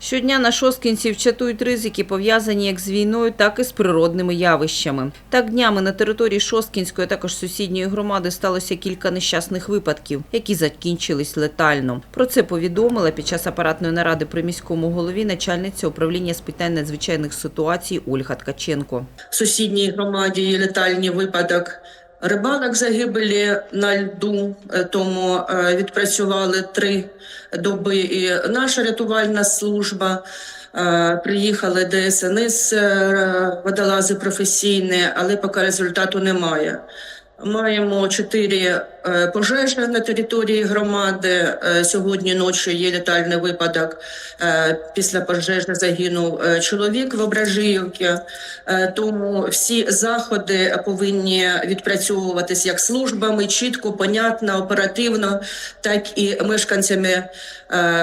Щодня на шосткінців чатують ризики, пов'язані як з війною, так і з природними явищами. Так днями на території Шосткінської, а також сусідньої громади сталося кілька нещасних випадків, які закінчились летально. Про це повідомила під час апаратної наради при міському голові начальниця управління з питань надзвичайних ситуацій Ольга Ткаченко. В сусідній громаді є летальний випадок. Рибалок загибелі на льду, е, тому е, відпрацювали три доби. І наша рятувальна служба е, приїхали ДСНС, водолази професійні, але поки результату немає. Маємо чотири е, пожежі на території громади. Е, Сьогодні ночі є летальний випадок. Е, Після пожежі загинув чоловік в Ображіївці. Е, Тому всі заходи повинні відпрацьовуватись як службами, чітко, понятно, оперативно, так і мешканцями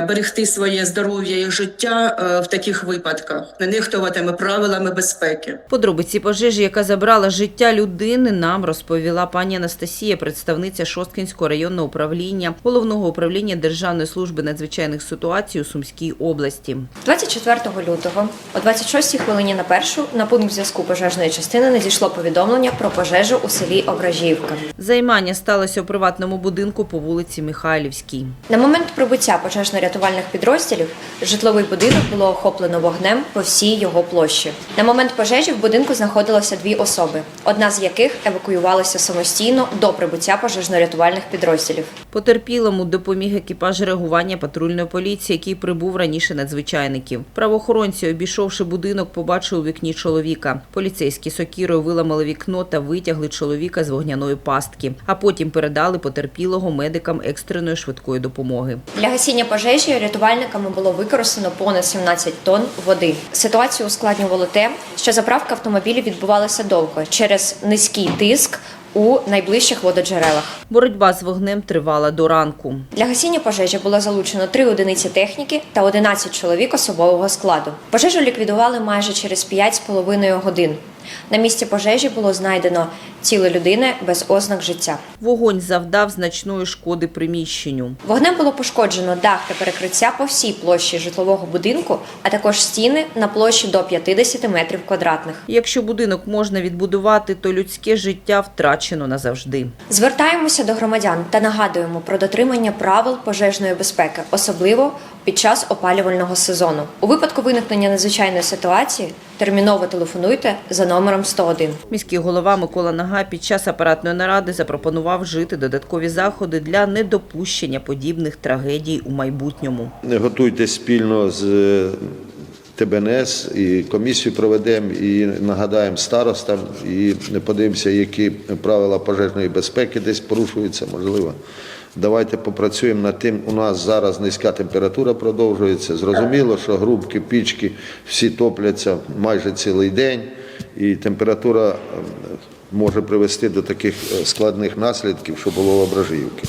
берегти своє здоров'я і життя в таких випадках, не нехтуватиме правилами безпеки. Подробиці пожежі, яка забрала життя людини, нам розповіла пані Анастасія, представниця Шосткінського районного управління, головного управління Державної служби надзвичайних ситуацій у Сумській області. 24 лютого о 26 хвилині на першу на пункт зв'язку пожежної частини надійшло повідомлення про пожежу у селі Ображівка. Займання сталося у приватному будинку по вулиці Михайлівській. На момент прибуття пожежно-рятувальних підрозділів житловий будинок було охоплено вогнем по всій його площі. На момент пожежі в будинку знаходилося дві особи, одна з яких евакуювалася самостійно до прибуття пожежно-рятувальних підрозділів. Потерпілому допоміг екіпаж реагування патрульної поліції, який прибув раніше надзвичайників. Правоохоронці, обійшовши будинок, побачили у вікні чоловіка. Поліцейські сокірою виламали вікно та витягли чоловіка з вогняної пастки, а потім передали потерпілого медикам екстреної швидкої допомоги. Для гасіння пожежі рятувальниками було використано понад 17 тонн води. Ситуацію ускладнювало те, що заправка автомобілів відбувалася довго через низький тиск у найближчих вододжерелах. Боротьба з вогнем тривала до ранку. Для гасіння пожежі було залучено три одиниці техніки та 11 чоловік особового складу. Пожежу ліквідували майже через 5,5 годин. На місці пожежі було знайдено тіло людини без ознак життя. Вогонь завдав значної шкоди приміщенню. Вогнем було пошкоджено дах та перекриття по всій площі житлового будинку, а також стіни на площі до 50 метрів квадратних. Якщо будинок можна відбудувати, то людське життя втрачено назавжди. Звертаємося до громадян та нагадуємо про дотримання правил пожежної безпеки, особливо під час опалювального сезону. У випадку виникнення надзвичайної ситуації терміново телефонуйте за номером 101. Міський голова Микола Нага під час апаратної наради запропонував вжити додаткові заходи для недопущення подібних трагедій у майбутньому. Не Готуйтесь спільно з е, ТБНС і комісію проведемо і нагадаємо старостам і подивимося, які правила пожежної безпеки десь порушуються, можливо. Давайте попрацюємо над тим. У нас зараз низька температура продовжується. Зрозуміло, що грубки, пічки всі топляться майже цілий день, і температура е, може привести до таких е, складних наслідків, що було в Ображівці.